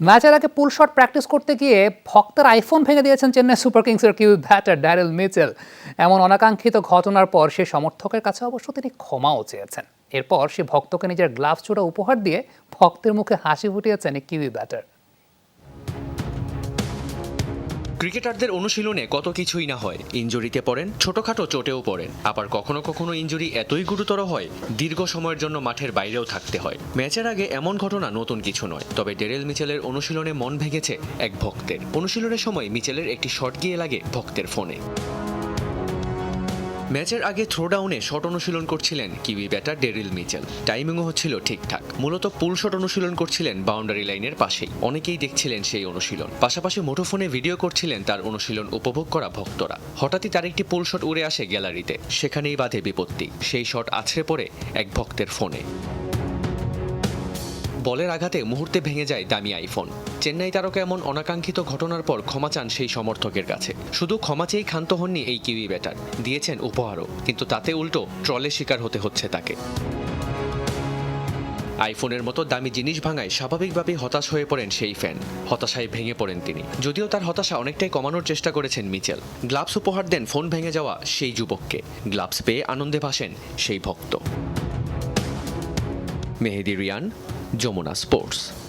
ম্যাচের আগে পুল shot practice করতে গিয়ে ভক্তের আইফোন ভেঙে দিয়েছেন চেন্নাই সুপার কিংসের কিউ ব্যাটার ড্যারেল মিচেল। এমন অনাকাঙ্ক্ষিত ঘটনার পর সে সমর্থকের কাছে অবশ্য তিনি ক্ষমাও চেয়েছেন। এরপর সে ভক্তকে নিজের গ্লাভস চূড়া উপহার দিয়ে ভক্তের মুখে হাসি ফুটিয়েছেন কিউই ব্যাটার। ক্রিকেটারদের অনুশীলনে কত কিছুই না হয়। ইঞ্জুরিতে পড়েন, ছোটখাটো চোটেও পড়েন। আবার কখনো কখনো ইঞ্জুরি এতই গুরুতর হয়, দীর্ঘ সময়ের জন্য মাঠের বাইরেও থাকতে হয়। ম্যাচের আগে এমন ঘটনা নতুন কিছু নয়, তবে ডেরেল মিচেলের অনুশীলনে মন ভেঙেছে এক ভক্তের। অনুশীলনের সময় মিচেলের একটি শট গিয়ে লাগে ভক্তের ফোনে। ম্যাচের আগে থ্রোডাউনে শট অনুশীলন করছিলেন কিবি ব্যাটার ডেরিল মিচেল। টাইমিংও হচ্ছিল ঠিকঠাক। মূলত পুল শট অনুশীলন করছিলেন বাউন্ডারি লাইনের পাশেই। অনেকেই দেখছিলেন সেই অনুশীলন। পাশাপাশি মুঠোফোনে ভিডিও করছিলেন তার অনুশীলন উপভোগ করা ভক্তরা। হঠাৎই তার একটি পুল শট উড়ে আসে গ্যালারিতে। সেখানেই বাধে বিপত্তি। সেই শট আছড়ে পড়ে এক ভক্তের ফোনে। বলের আঘাতে মুহূর্তে ভেঙে যায় দামি আইফোন। চেন্নাই তারকা এমন অনাকাঙ্ক্ষিত ঘটনার পর ক্ষমা চান সেই সমর্থকের কাছে। শুধু ক্ষমা চেয়েই ক্ষান্ত হননি এই কিউই ব্যাটার। দিয়েছেন উপহারও, কিন্তু তাতে উল্টো ট্রলের শিকার হতে হচ্ছে তাকে। আইফোনের মতো দামি জিনিস ভাঙায় স্বাভাবিকভাবেই হতাশ হয়ে পড়েন সেই ফ্যান। হতাশায় ভেঙে পড়েন তিনি। যদিও তার হতাশা অনেকটাই কমানোর চেষ্টা করেছেন মিচেল। গ্লাভস উপহার দেন ফোন ভেঙে যাওয়া সেই যুবককে। গ্লাভস পেয়ে আনন্দে ভাসেন সেই ভক্ত। মেহেদি রিয়ান যমুনা স্পোর্টস।